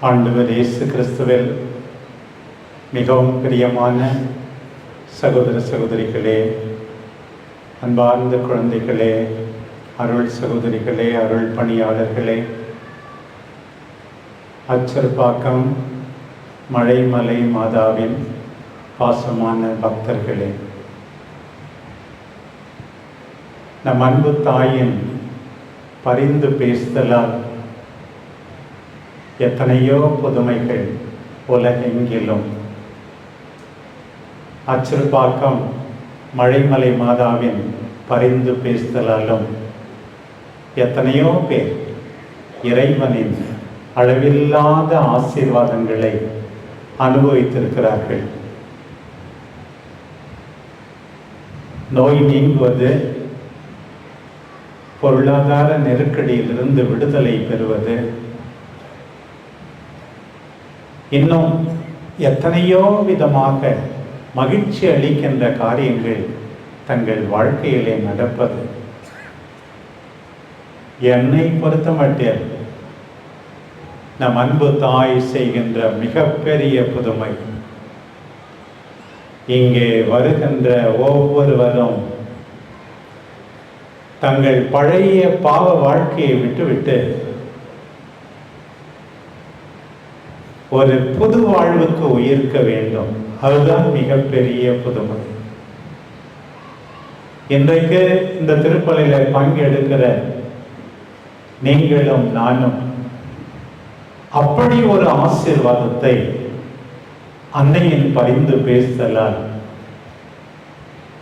ஆண்டவர் இயேசு கிறிஸ்துவில் மிகவும் பிரியமான சகோதர சகோதரிகளே அன்பார்ந்த குழந்தைகளே அருள் சகோதரிகளே அருள் பணியாளர்களே அச்சற்பாக்கம் மழைமலை மாதாவின் பாசமான பக்தர்களே. நம் அன்பு தாயின் பரிந்து பேசுதலால் எத்தனையோ புதுமைகள் உலகெங்கிலும். அச்சிறுபாக்கம் மழைமலை மாதாவின் பரிந்து பேசுதலாலும் எத்தனையோ பேர் இறைவனின் அளவில்லாத ஆசீர்வாதங்களை அனுபவித்திருக்கிறார்கள். நோய் நீங்குவது பொருளாதார நெருக்கடியிலிருந்து விடுதலை பெறுவது இன்னும் எத்தனையோ விதமாக மகிழ்ச்சி அளிக்கின்ற காரியங்கள் தங்கள் வாழ்க்கையிலே நடப்பது. என்னை பொறுத்த மட்டும் நம் அன்பு தாய் செய்கின்ற மிகப்பெரிய புதுமை. இங்கே வருகின்ற ஒவ்வொருவரும் தங்கள் பழைய பாவ வாழ்க்கையை விட்டுவிட்டு ஒரு புது வாழ்வுக்கு உயிர்க்க வேண்டும். அதுதான் மிகப்பெரிய புதுமை. இன்றைக்கு இந்த திருப்பலியில பங்கெடுக்கிற நீங்களும் நானும் அப்படி ஒரு ஆசீர்வாதத்தை அன்னையின் பரிந்து பேசுதலால்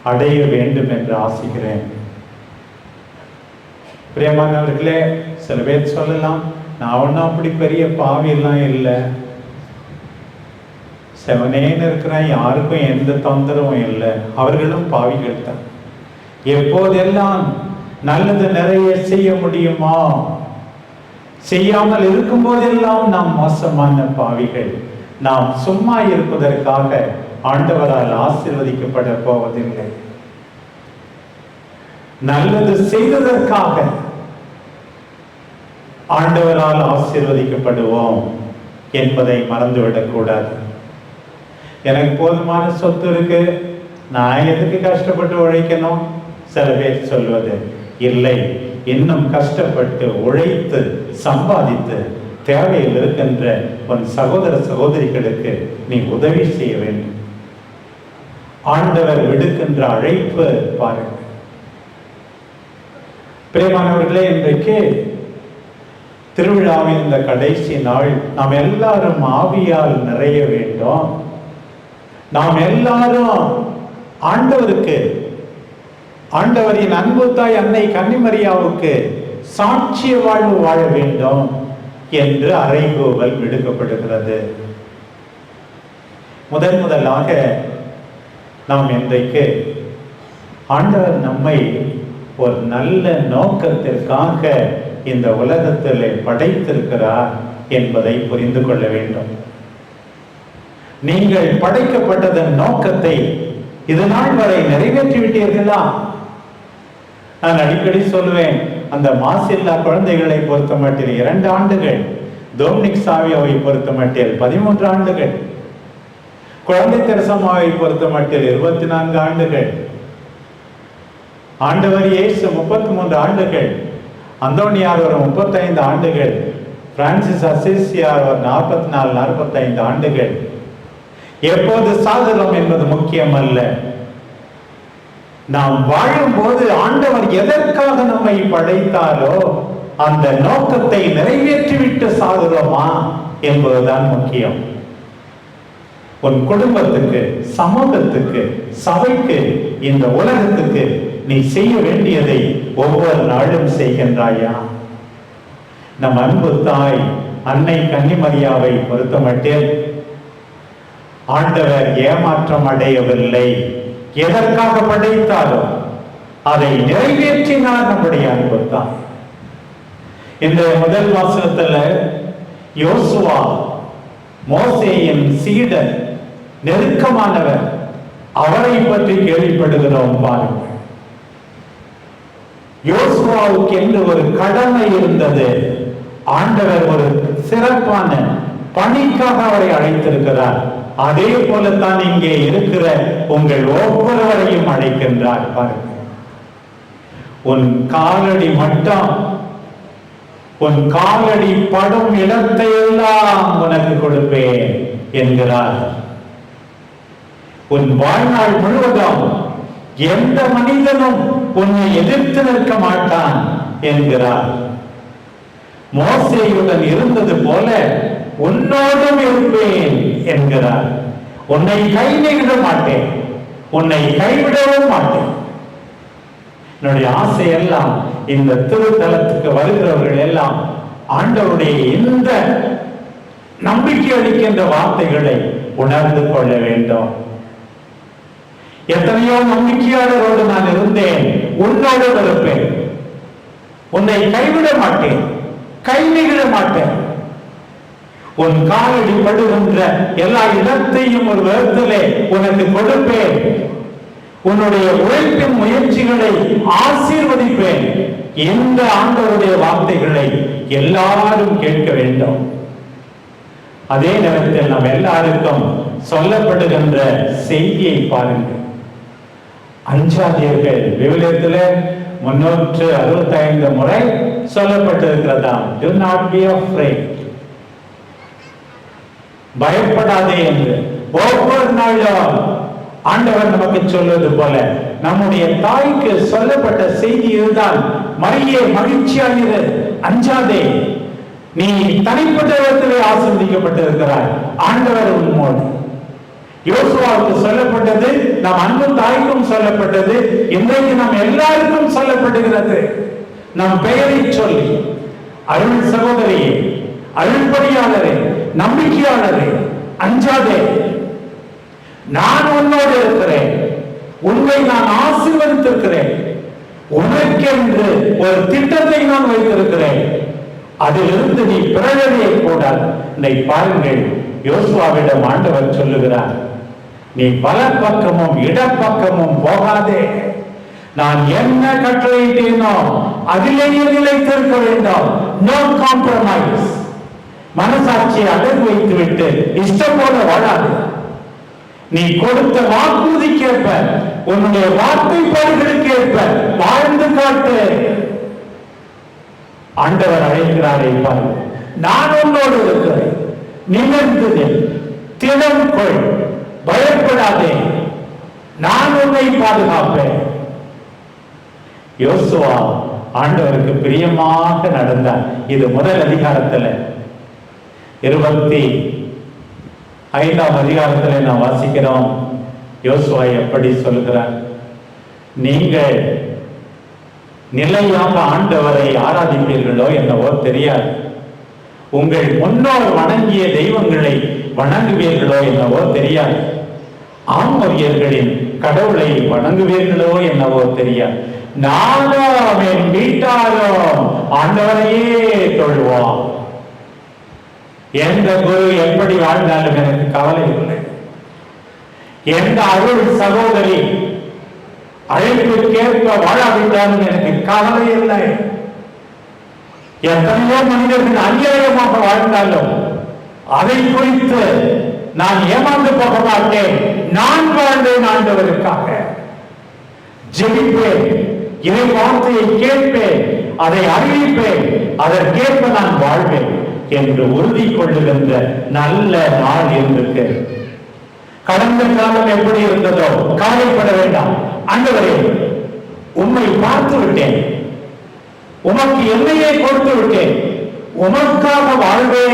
அடைய வேண்டும் என்று ஆசிக்கிறேன். பிரியமானவர்களே சில பேர் சொல்லலாம் நான் ஒன்றும் அப்படி பெரிய பாவியெல்லாம் இல்லை. செவனேன்னு இருக்கிறேன் யாருக்கும் எந்த தொந்தரவும் இல்லை. அவர்களும் பாவிகள் தான். எப்போதெல்லாம் நல்லது நிறைய செய்ய முடியுமா செய்யாமல் இருக்கும் போதெல்லாம் நாம் மோசமான பாவிகள். நாம் சும்மா இருப்பதற்காக ஆண்டவரால் ஆசிர்வதிக்கப்பட போவதில்லை. நல்லது செய்ததற்காக ஆண்டவரால் ஆசீர்வதிக்கப்படுவோம் என்பதை மறந்துவிடக் கூடாது. எனக்கு போதுமான சொத்து இருக்கு. நான் எதுக்கு கஷ்டப்பட்டு உழைக்கணும்? சில பேர் சொல்வது இல்லை இன்னும் கஷ்டப்பட்டு உழைத்து சம்பாதித்து தேவையில் இருக்கின்ற உன் சகோதர சகோதரிகளுக்கு நீ உதவி செய்ய வேண்டும். ஆண்டவர் விடுக்கின்ற அழைப்பு பாருங்கள் பிரியமானவர்களே இன்றைக்கு திருவிழாவின் இந்த கடைசி நாள் நாம் எல்லாரும் ஆவியால் நிறைய வேண்டும். நாம் எல்லாரும் ஆண்டவருக்கு ஆண்டவரின் அன்பு தாய் அன்னை கன்னிமரியாவுக்கு சாட்சிய வாழ்வு வாழ வேண்டும் என்று அறைகோவல் விடுக்கப்படுகிறது. முதன் முதலாக நாம் இன்றைக்கு ஆண்டவர் நம்மை ஒரு நல்ல நோக்கத்திற்காக இந்த உலகத்தில் படைத்திருக்கிறார் என்பதை புரிந்து கொள்ள வேண்டும். நீங்கள் படைக்கப்பட்டதன் நோக்கத்தை இது நாள் வரை நிறைவேற்றி விட்டீர்களா நான் அடிக்கடி சொல்லுவேன் அந்த மாசில்லா குழந்தைகளை பொறுத்த மட்டில் இரண்டு ஆண்டுகள் டோம்னிக் சாவியாவை பொறுத்த மட்டில் பதிமூன்று ஆண்டுகள் குழந்தை தெரசமாவை பொறுத்த மட்டில் இருபத்தி நான்கு ஆண்டுகள் ஆண்டவர் இயேசு முப்பத்தி மூன்று ஆண்டுகள் அந்தோனியார் ஒரு முப்பத்தைந்து ஆண்டுகள் பிரான்சிஸ் அசிசியார் ஒரு நாற்பத்தி நாலு நாற்பத்தைந்து ஆண்டுகள் எப்போது சாதகம் என்பது முக்கியம் அல்ல நாம் வாழும்போது ஆண்டவர் எதற்காக நம்மை படைத்தாரோ அந்த நோக்கத்தை நிறைவேற்றிவிட்டு சாகுறோமா என்பதுதான் முக்கியம். உன் குடும்பத்துக்கு சமூகத்துக்கு சபைக்கு இந்த உலகத்துக்கு நீ செய்ய வேண்டியதை ஒவ்வொரு நாளும் செய்கின்றாயா? நம் அன்பு தாய் அன்னை கன்னிமரியாவை பொறுத்தமட்டில் ஆண்டவர் ஏமாற்றம் அடையவில்லை. எதற்காக படைத்தாலும் அதை நிறைவேற்றினார் நம்முடைய அன்பு தான் இந்த முதல் வாசகத்துல யோசுவா மோசேயின் சீடன் நெருக்கமானவர் அவரை பற்றி கேள்விப்படுகிறோம் பாருங்கள். யோசுவாவுக்கு என்று ஒரு கடமை இருந்தது? ஆண்டவர் ஒரு சிறப்பான பணிக்காக அவரை அழைத்திருக்கிறார். அதே போலத்தான் இங்கே இருக்கிற உங்கள் ஒவ்வொருவரையும் அழைக்கின்றார் பாருங்க. உன் காலடி மட்டம் உன் காலடி படும் இடத்தை எல்லாம் உனக்கு கொடுப்பேன் என்கிறார். உன் வாழ்நாள் முழுவதும் எந்த மனிதனும் உன்னை எதிர்த்து நிற்க மாட்டான் என்கிறார். மோசையுடன் இருந்தது போல உன்னோடும் இருப்பேன் என்கிறார். உன்னை கைவிட மாட்டேன். உன்னை கைவிடவும் மாட்டேன். என்னுடைய ஆசை எல்லாம் இந்த திருத்தலத்துக்கு வருகிறவர்கள் எல்லாம் ஆண்டவருடைய இந்த நம்பிக்கை அளிக்கின்ற வார்த்தைகளை உணர்ந்து கொள்ள வேண்டும். எத்தனையோ நம்பிக்கையாளரோடு நான் இருந்தேன். உன்னோடு இருப்பேன். உன்னை கைவிட மாட்டேன். கை நிகழ மாட்டேன். உன் காலடி படுகின்ற எல்லா இடத்தையும் ஒரு விதத்திலே உனக்கு கொடுப்பேன். உன்னுடைய உழைப்பின் முயற்சிகளை ஆசீர்வதிப்பேன். இந்த ஆண்டவருடைய வார்த்தைகளை எல்லாரும் கேட்க வேண்டும். அதே நேரத்தில் நாம் எல்லாருக்கும் சொல்லப்படுகின்ற செய்தியை பாருங்கள். அஞ்சாதியர்கள் விவிலியத்தில் முன்னூற்று அறுபத்தி ஐந்து முறை சொல்லப்பட்டிருக்கிறதாம். Do not be afraid. பயப்படாதே என்று. ஒவ்வொரு நாளும் ஆண்டவர் நமக்கு சொல்வது போல நம்முடைய தாய்க்கு சொல்லப்பட்ட செய்தி இதுதான் மரியே மகிழ்ச்சியாகிறது அஞ்சாதே. நீ தனிப்பட்ட இடத்திலே ஆசிர்வதிக்கப்பட்டிருக்கிறாய். ஆண்டவர் உண்மோடு யோசுவாவுக்கு சொல்லப்பட்டது நம் அன்பு தாய்க்கும் சொல்லப்பட்டது இன்றைக்கு நம் எல்லாருக்கும் சொல்லப்படுகிறது. நம் பெயரை சொல்லி அருள் சகோதரியே அருள்பணியாளரே நம்பிக்கையானது அஞ்சாதே. நான் உன்னோடு இருக்கிறேன். உன்னை நான் ஆசீர்வதித்திருக்கிறேன். உனக்கென்று ஒரு திட்டத்தை நான் வைத்திருக்கிறேன். அதிலிருந்து நீ பிறகதையை கூடாது நீ பாருங்கள் யோசுவாவிடம் ஆண்டவர் சொல்லுகிறார் நீ பலப்பக்கமும் இடப்பக்கமும் போகாதே. நான் என்ன கட்டளையிட்டேனோ அதிலேயே நிலைத்திருக்க வேண்டும். நோ காம்ப்ரமைஸ் மனசாட்சியை அடகு வைத்து விட்டு இஷ்டம் போல வாழாது. நீ கொடுத்த வாக்குறுதிக்கேற்ப உன்னுடைய வார்த்தைப்பாடுகளுக்கு ஏற்ப வாழ்ந்து காட்டு. ஆண்டவர் அழைக்கிறாரே பாரு நான் உன்னோடு இருக்கிறேன். நிமிர்ந்து தினம் திடம் கொள் பயப்படாதே. நான் உன்னை பாதுகாப்பேன். யோசுவா ஆண்டவருக்கு பிரியமாக நடந்தார். இது முதல் அதிகாரத்துல. இருபத்தி ஐந்தாம் அதிகாரத்துல நாம் வாசிக்கிறோம். யோசுவா எப்படி சொல்கிறார்? நீங்கள் நிலையாக ஆண்டவரை ஆராதிப்பீர்களோ என்னவோ தெரியாது. உங்கள் முன்னோர் வணங்கிய தெய்வங்களை வணங்குவீர்களோ என்னவோ தெரியாது. ஆமரியர்களின் கடவுளை வணங்குவீர்களோ என்னவோ தெரியாது. நானும் என் வீட்டாரும் ஆண்டவரையே தொழுவோம் எந்த குரு எப்படி வாழ்ந்தாலும் எனக்கு கவலை இல்லை. எந்த அருள் சகோதரி அழைப்புக்கேற்ப வாழாவிட்டாலும் எனக்கு கவலை இல்லை. எத்தனையோ மனிதர்கள் அநியாயமாக வாழ்ந்தாலும் அதை குறித்து நான் ஏமாந்து போக மாட்டேன். நான் வாழ்ந்தேன் ஆண்டவருக்காக. ஜெபிப்பேன் இறை வார்த்தையை கேட்பேன் அதை அறிவிப்பேன் அதற்கேற்ப நான் வாழ்வேன். என்று உறுதி கொள்ளுகின்ற நல்ல நாள் இருந்திருக்கு. கடந்த காலம் எப்படி இருந்ததோ கவலைப்பட வேண்டாம். ஆண்டவரே உம்மை பார்த்து விட்டேன் உமக்கு என்னையே கொடுத்து விட்டேன் உமக்காக வாழ்வே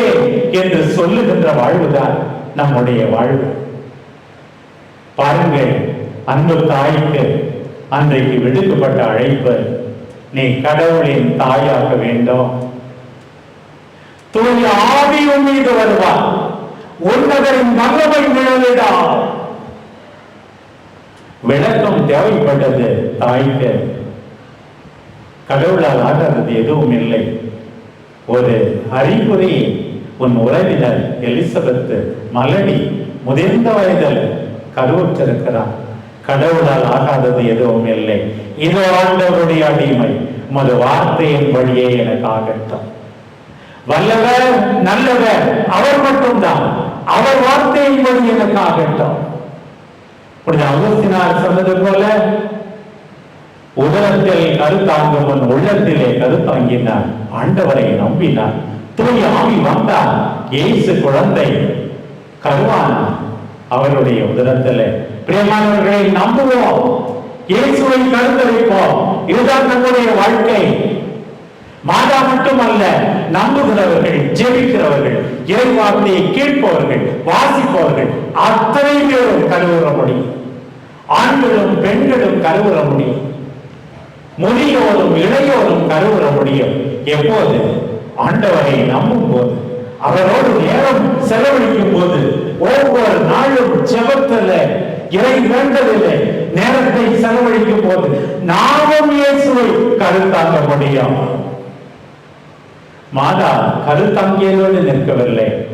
என்று சொல்லுகின்ற வாழ்வுதான் நம்முடைய வாழ்வு. பாருங்கள் அன்பு தாய்க்கு அன்றைக்கு விடுக்கப்பட்ட அழைப்பு நீ கடவுளின் தாயாக வேண்டும். தூய ஆவி உன் மீது வருவார். உன்னதரின் மகவை நிழலிடா. விளக்கம் தேவைப்பட்டது தாய்க்கு கடவுளால் ஆகாதது எதுவும் இல்லை. ஒரு அறிகுறி உன் உறவினர் எலிசபெத் மலடி முதிர்ந்த வயதில் கருவுற்றிருக்கிறார் கடவுளால் ஆகாதது எதுவும் இல்லை. இது ஆண்டவருடைய அடிமை உமது வார்த்தையின் வழியே எனக்கு ஆகட்டும். வல்லவர் நல்லவர் அவர் மட்டும்தான். அவர் வார்த்தையின்படி எனக்கு ஆகட்டும் அவசினார் சொன்னது போல உதரத்தில் கருத்தாங்கும் முன் உள்ளத்திலே கருத்தாங்கினார். ஆண்டவரை நம்பினார். தூய் ஆவி வந்தார். இயேசு குழந்தை கருவானார் அவருடைய உதரத்திலே. பிரியமானவர்களை நம்புவோம். இயேசுவை கருத்தரிப்போம் இதுதான் நம்முடைய வாழ்க்கை. மாதா மட்டுமல்ல நம்புகிறவர்கள் ஜெபிக்கிறவர்கள் இறைவார்த்தையை கேட்பவர்கள் வாசிப்பவர்கள் அத்தனை பேரும் கருவுற முடியும் ஆண்களும் பெண்களும் கருவுற முடியும் முதியோரும் இளையோரும் கருவுற முடியும் எப்போது? ஆண்டவரை நம்பும் போது அவரோடு நேரம் செலவழிக்கும் போது ஒவ்வொரு நாளும் ஜெபத்துல இறை வேண்டதில்லை நேரத்தை செலவழிக்கும் போது நாமும் இயேசுவை கருத்தாக்க முடியும். மாதா கருத்தங்கியலோடு நிற்கவில்லை.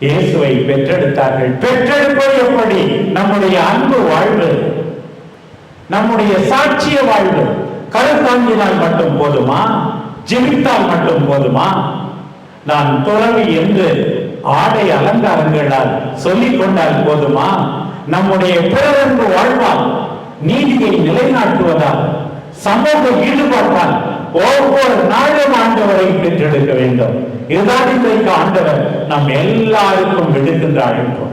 இயேசுவை பெற்றெடுத்தார்கள். பெற்றெடுப்பது எப்படி? நம்முடைய அன்பு வாழ்வு. நம்முடைய சாட்சிய வாழ்வு. கருத்தாங்கினால் மட்டும் போதுமா? ஜிமித்தால் மட்டும் போதுமா? நான் துறவி என்று ஆடை அலங்காரங்களால் சொல்லிக் கொண்டால் போதுமா? நம்முடைய பிறரன்பு வாழ்வால் நீதியை நிலைநாட்டுவதால் சமூக ஈடுபாட்டால் ஒவ்வொரு நாளும் ஆண்டவரை பெற்றெடுக்க வேண்டும். இதுதான் இன்றைக்கு ஆண்டவர் நம் எல்லாருக்கும் விடுக்கின்ற அழைப்பு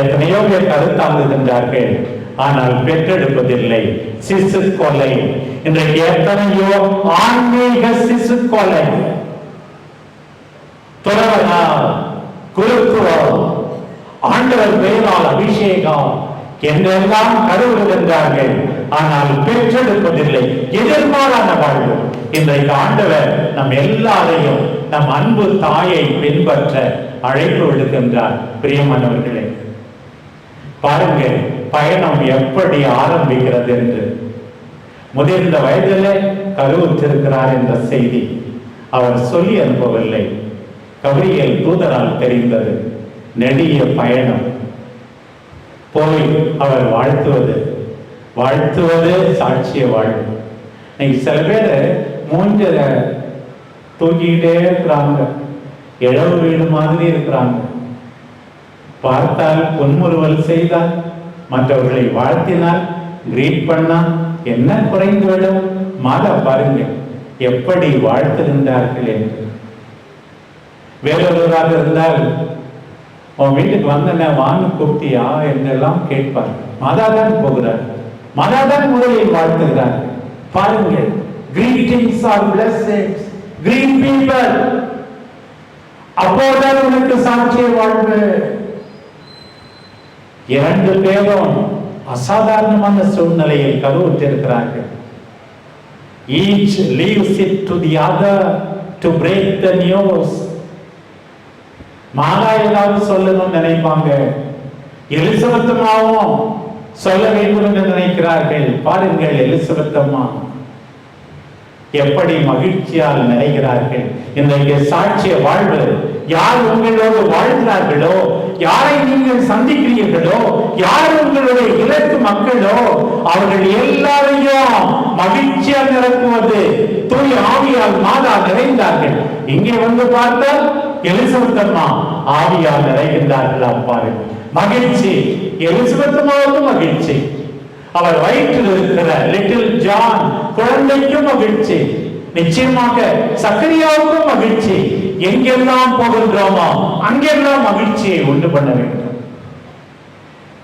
எத்தனையோ பேர் கருத்தாங்குகின்றார்கள் ஆனால் பெற்றெடுப்பதில்லை. சிசு கொலை. இன்றைக்கு எத்தனையோ ஆன்மீக சிசு கொலை. துறவனா குருத்துவம் ஆண்டவர் பெயரால் அபிஷேகம். என்றெல்லாம் கருவுகின்றார்கள் ஆனால் பெற்றெடுப்பதில்லை. எதிர்மாறான வாழ்வு. இன்றைக்கு ஆண்டவர் நம் எல்லாரையும் நம் அன்பு தாயை பின்பற்ற அழைப்பு விடுக்கின்றார். பிரியமானவர்களே பாருங்க பயணம் எப்படி ஆரம்பிக்கிறது என்று. முதிர்ந்த வயதிலே கருவுற்றிருக்கிறார் என்ற செய்தி அவர் சொல்லி அனுப்பவில்லை. கவிரியல் தூதரால் தெரிந்தது நெடிய பயணம். போய் அவர் வாழ்த்துவது வாழ்த்துவது சாட்சிய வாழ்வு. இன்னைக்கு சில பேர் மூஞ்சத தூக்கிக்கிட்டே இருக்கிறாங்க. இழவு வீடு மாதிரி இருக்கிறாங்க. பார்த்தால் புன்முறுவல் செய்தால் மற்றவர்களை வாழ்த்தினால் கிரீட் பண்ணால் என்ன குறைந்துவிடும் மாதா பாருங்க எப்படி வாழ்த்திருந்தார்கள் என்று. வேறொருவராக இருந்தால் உன் வீட்டுக்கு வந்தன வான்னு கூப்பிட்டியா? என்றெல்லாம் கேட்பார். மாதா தான் போகிறார். மாதா முதலில் வாழ்த்துகிறார் பாருங்கள் greetings or blessings. Green people அப்போதான் உனக்கு சாட்சிய வாழ்வு. இரண்டு பேரும் அசாதாரணமான சூழ்நிலையில் கருவுற்றிருக்கிறார்கள். Each leaves it to the other to break the news Mala ஏதாவது சொல்லணும்னு நினைப்பாங்க. எலிசபெத் சொல்ல வேண்டும் என்று நினைக்கிறார்கள். பாருங்கள் எலிசபெத் அம்மா. எப்படி மகிழ்ச்சியால் நிறைகிறார்கள் இன்றைக்கு சாட்சிய வாழ்வு. யார் உங்களோடு வாழ்கிறார்களோ? யாரை நீங்கள் சந்திக்கிறீர்களோ? யார் உங்களுடைய இலக்கு மக்களோ? அவர்கள் எல்லாரையும் மகிழ்ச்சியால் நிரப்புவது தூய் ஆவியால் மாதா நிறைந்தார்கள். இங்கே வந்து பார்த்தால் எலிசபெத் அம்மா ஆவியால் நிறைகின்றார்கள் பாருங்கள். மகிழ்ச்சி. எலிசபெத் அம்மாவுக்கும் மகிழ்ச்சி. அவர் வயிற்றில் இருக்கிற லிட்டில் ஜான் குழந்தைக்கும் மகிழ்ச்சி. நிச்சயமாக சக்கரியாவுக்கும் மகிழ்ச்சி. எங்கெல்லாம் போகின்றோமோ அங்கெல்லாம் மகிழ்ச்சியை உண்டு பண்ண வேண்டும்.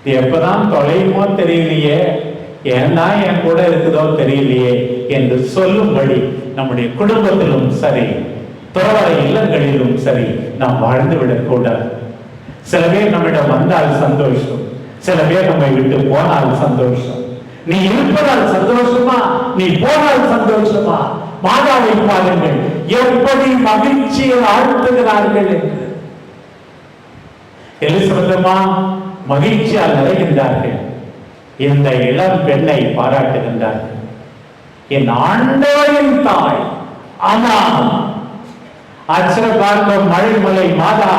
இது எப்பதான் தொலையுமோ தெரியலையே? ஏன்னா என் கூட இருக்குதோ தெரியலையே என்று சொல்லும்படி நம்முடைய குடும்பத்திலும் சரி துறவர இல்லங்களிலும் சரி நாம் வாழ்ந்து விடக்கூடாது. சில பேர் நம்மிடம் வந்தால் சந்தோஷம். சில பேர் நம்மை விட்டு போனால் சந்தோஷம். நீ இருப்பதால் சந்தோஷமா? நீ போனால் சந்தோஷமா? மாதாவை பாருங்கள் எப்படி மகிழ்ச்சியை ஆழ்த்துகிறார்கள் என்று. எலிசபெத்தமா மகிழ்ச்சியால் நிறைகின்றார்கள். இந்த இளம் பெண்ணை பாராட்டுகின்றார்கள். என் ஆண்டவரின் தாய் ஆமா அச்சர பார்க்கும் மழைமலை மாதா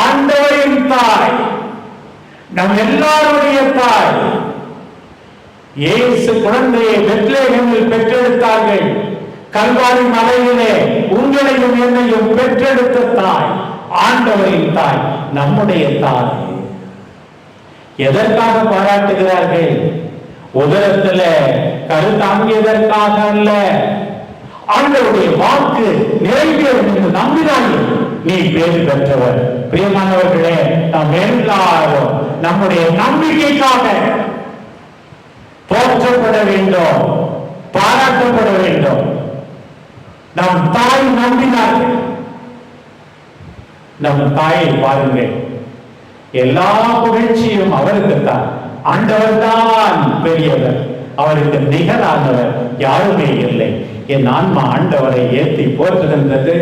ஆண்டவரின் தாய் நம் எல்லாருடைய தாய். இயேசு குழந்தையை பெத்லேஹேமில் பெற்றெடுத்தார்கள். கல்வாரி மலையிலே உங்களையும் என்னையும் பெற்றெடுத்த தாய் ஆண்டவரின் தாய் நம்முடைய தாய். எதற்காக பாராட்டுகிறார்கள்? உதரத்துல கருத்தாங்கியதற்காக அல்ல. ஆண்டவருடைய வாக்கு நிறைவேறும் என்று நம்பினார்கள். நீ பேர் பெற்றவர். பிரியமானவர்களே நாம் எல்லாரும் நம்முடைய நம்பிக்கைக்காக போற்றப்பட வேண்டும் பாராட்டப்பட வேண்டும். நம் தாய் நம்பினார். நம் தாயை பாருங்கள். எல்லா புகழ்ச்சியும் அவருக்குத்தான். ஆண்டவர் தான் பெரியவர். அவருக்கு நிகரானவர் யாருமே இல்லை. என் ஆன்மா ஆண்டவரை ஏற்றி போற்றுகின்றது.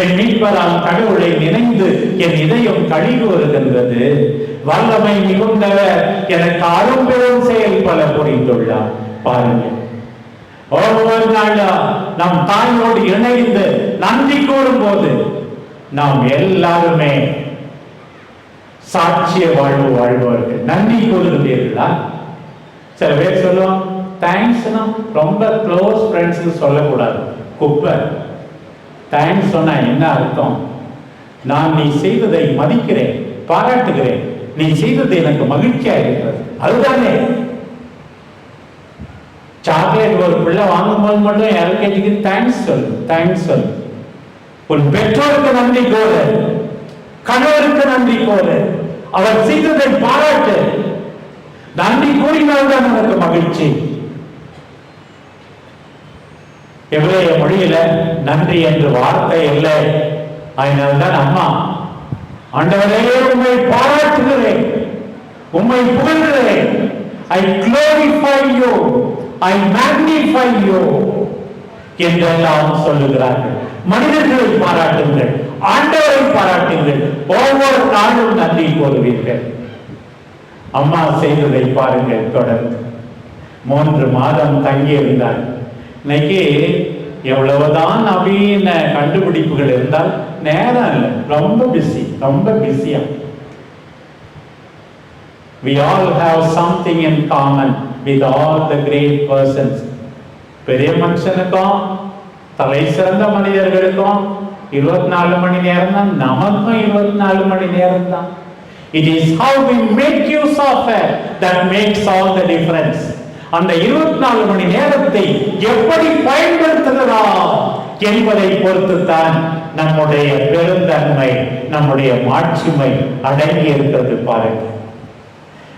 என் மீட்பரால் கடவுளை நினைந்து என் இதயம் கழிவு வருகின்றது வல்லமை மிகுந்தவர் எனக்கு அரும்பெரும் செயல் பல புரிந்துள்ளார். பாருங்கள். ஒவ்வொரு நாளும் நம் தாயோடு இணைந்து நன்றி கூறும் போது நாம் எல்லாருமே சாட்சிய வாழ்வு வாழ்வார்கள் நன்றி கூறுகிறீர்களா? சில பேர் சொல்லுவோம் தேங்க்ஸ்னா ரொம்ப க்ளோஸ் ஃப்ரெண்ட்ஸுக்கு சொல்லக்கூடாது. குப்பை. தேங்க்ஸ் சொன்னால் என்ன அர்த்தம்? நான் நீ செய்ததை மதிக்கிறேன் பாராட்டுகிறேன். நீ செய்தது எனக்கு மகிழ்ச்சியா இருக்கிறது. அதுதானே. சாக்லேட் ஒரு பிள்ளை வாங்கும்போது மட்டும் எல்கேஜிக்கு தேங்க்ஸ் சொல்லு தேங்க்ஸ் சொல்லு. உன் பெற்றோருக்கு நன்றி கோரு. கணவருக்கு நன்றி கோரு. அவர் செய்ததை பாராட்டு. நன்றி கூறினால்தான் உனக்கு மகிழ்ச்சி. எவ்வளைய மொழியில நன்றி என்று வார்த்தை இல்லை. அதனால்தான் அம்மா ஆண்டவரே உண்மை பாராட்டுகிறேன். உம்மை புகழ்கிறேன். ஐ glorify you. I magnify you. என்றெல்லாம் சொல்லுகிறார்கள். மனிதர்களை பாராட்டுங்கள். ஆண்டவரை பாராட்டுங்கள். ஒவ்வொரு நாளும் நன்றி கூறுவீர்கள். அம்மா செய்ததை பாருங்கள் தொடர்ந்து மூன்று மாதம் தங்கி இன்னைக்கு எவ்வளவுதான் நவீன கண்டுபிடிப்புகள் இருந்தால் நேரம் இல்லை. ரொம்ப பிஸி ரொம்ப பிஸியா we all have something in common with all the great persons பெரிய மனுஷனுக்கும் தலை சிறந்த மனிதர்களுக்கும் இருபத்தி நாலு மணி நேரம் தான் நமக்கும் இருபத்தி நாலு மணி நேரம் தான் it is how we make use of that makes all the difference அந்த இருபத்தி நாலு மணி நேரத்தை எப்படி பயன்படுத்துகிறோம் என்பதை பொறுத்துத்தான் நம்முடைய பெருந்தன்மை நம்முடைய மாட்சிமை அடங்கி இருக்கிறது பாருங்க.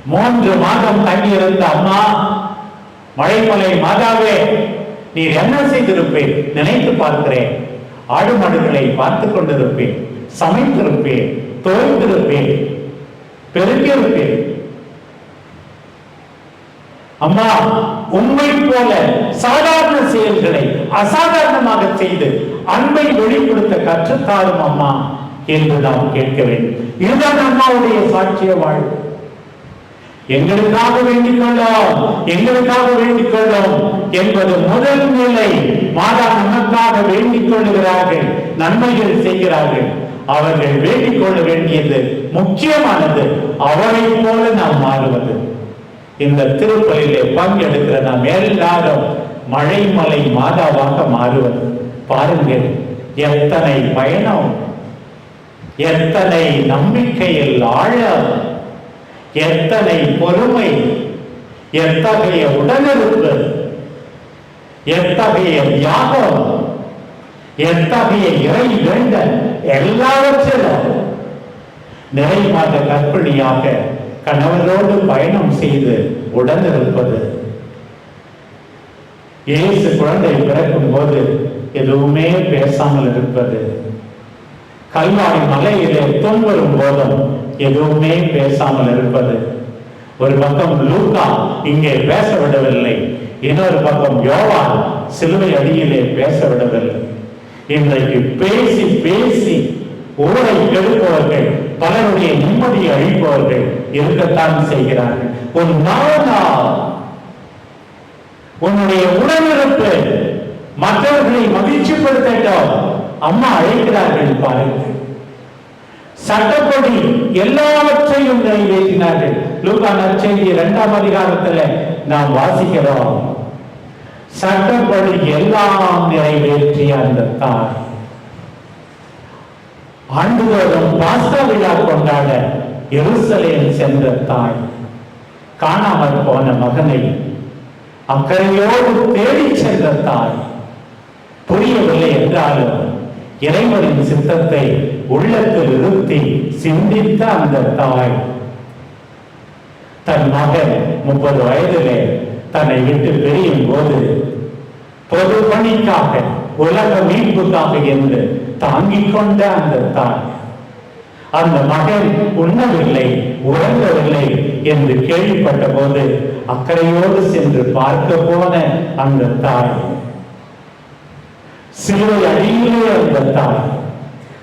மூன்று மாதம் தங்கியிருந்த அம்மா மழைமலை மாதாவே நீர் என்ன செய்திருப்பேன் நினைத்து பார்க்கிறேன். ஆடு மாடுகளை பார்த்து கொண்டிருப்பேன் சமைத்திருப்பேன் தோய்ந்திருப்பேன் பெருங்கியிருப்பேன் அம்மா உண்மை போல சாதாரண செயல்களை அசாதாரணமாக செய்து அன்பை வெளிப்படுத்த கற்றுத்தாரும் அம்மா என்று நாம் கேட்க வேண்டும். இதுதான் அம்மாவுடைய சாட்சிய வாழ்வு. எங்களுக்காக வேண்டிக் கொள்ளோம் எங்களுக்காக வேண்டிக் கொள்ளோம் என்பது முதல் நிலை. மாதா நமக்காக வேண்டிக் கொள்ளுகிறார்கள் நன்மைகள் செய்கிறார்கள். அவர்கள் வேண்டிக் கொள்ள வேண்டியது முக்கியமானது அவரை போல நாம் மாறுவது. இந்த திருப்பலியிலே பங்கெடுக்கிற நாம் எல்லாரும் மழைமலை மாதாவாக மாறுவது பாருங்கள் எத்தனை பயணம் எத்தனை நம்பிக்கையில் ஆழம் எத்தனை பொறுமை எத்தகைய உடலிருப்பு எத்தகைய தியாகம் எத்தகைய இறை வேண்ட எல்லாவற்றிலும் நிறைவாத கற்பிணியாக கணவரோடு பயணம் செய்து உடனிருப்பது. இயேசு குழந்தை பிறக்கும் போது எதுவுமே பேசாமல் இருப்பது. கல்வாரி மலையிலே துன்புறும் போதும் எதுவுமே பேசாமல் இருப்பது. ஒரு பக்கம் லூக்கா இங்கே பேச விடவில்லை இன்னொரு பக்கம் யோவான் சிலுவை அடியிலே பேச விடவில்லை இன்றைக்கு பேசி பேசி ஊரை கெடுப்பவர்கள் பலருடைய நிம்மதியை அழிப்பவர்கள் இருக்கத்தான் செய்கிறார்கள். ஒரு நாளா உன்னுடைய உணவிருப்பு மற்றவர்களை மகிழ்ச்சிப்படுத்தட்டும். அம்மா அழைக்கிறார்கள் பாருங்கள். சட்டப்படி எல்லாவற்றையும் நிறைவேற்றினார்கள் லூகா நற்செய்தி இரண்டாம் அதிகாரத்துல நாம் வாசிக்கிறோம். சட்டப்படி எல்லாம் நிறைவேற்றிய அந்த தாய். ஆண்டுதோறும் பாஸ்தா விழா கொண்டாட எருசலேம் சென்ற தாய். காணாமல் போன மகனை அக்கறையோடு தேடிச் சென்ற தாய். புரியவில்லை என்றாலும் இறைவனின் சித்தத்தை உள்ளத்தில் இருத்தி சிந்தித்த அந்த தாய். தன் மகன் முப்பது வயதிலே தன்னை விட்டு பிரியும் போது பொது பணிக்காக உலக மீட்புக்காக என்று தாங்கிக் கொண்ட அந்த தாய். அந்த மகன் உண்ணவில்லை உறங்கவில்லை என்று கேள்விப்பட்ட போது அக்கறையோடு சென்று பார்க்க போன அந்த தாய். சிலுவை அடியிலே அந்த தாய்.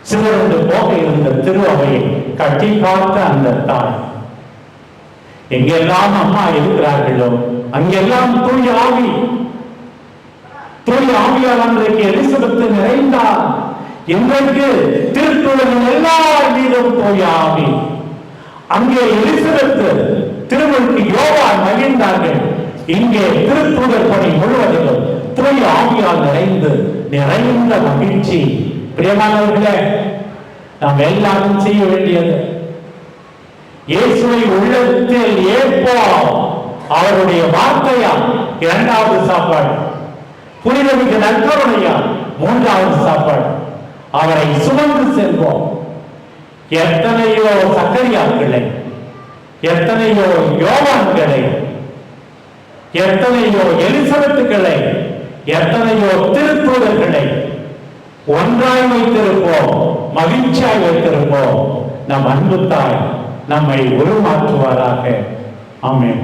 சிலரண்டு போக இருந்த திருவையை கட்டி பார்த்த அந்த தாய். எங்கெல்லாம் அம்மா இருக்கிறார்களோ அங்கெல்லாம் தூய் ஆவி. தூய் ஆவியால் அன்றைக்கு எலிசபெத்து நிறைந்தார். இன்றைக்கு திருக்குறளின் எல்லார் மீதும் போயாமி அங்கே எலிசபெத்து திருமணிக்கு யோவா மகிழ்ந்தார்கள். இங்கே திருத்தூதர் பணி முழுவதிலும் தூய் ஆவியால் நிறைந்து நிறைந்த மகிழ்ச்சி. பிரியமானவர்களே நாம் எல்லாரும் செய்ய வேண்டியது இயேசுவை உள்ளத்தில் ஏற்போம். அவருடைய வார்த்தையா? இரண்டாவது சாப்பாடு. புனிதமிகு நற்கருணையா? மூன்றாவது சாப்பாடு. அவரை சுமந்து செல்வோம். எத்தனையோ சக்கரியாக்களை எத்தனையோ யோவான்களை எத்தனையோ எலிசபெத்துகளை எத்தனையோ திருத்தூதர்களை ஒன்றாய் வைத்திருப்போம் மகிழ்ச்சியாய் வைத்திருப்போம். நம் அன்பு தாய் நம்மை உருமாற்றுவாராக. ஆமென்.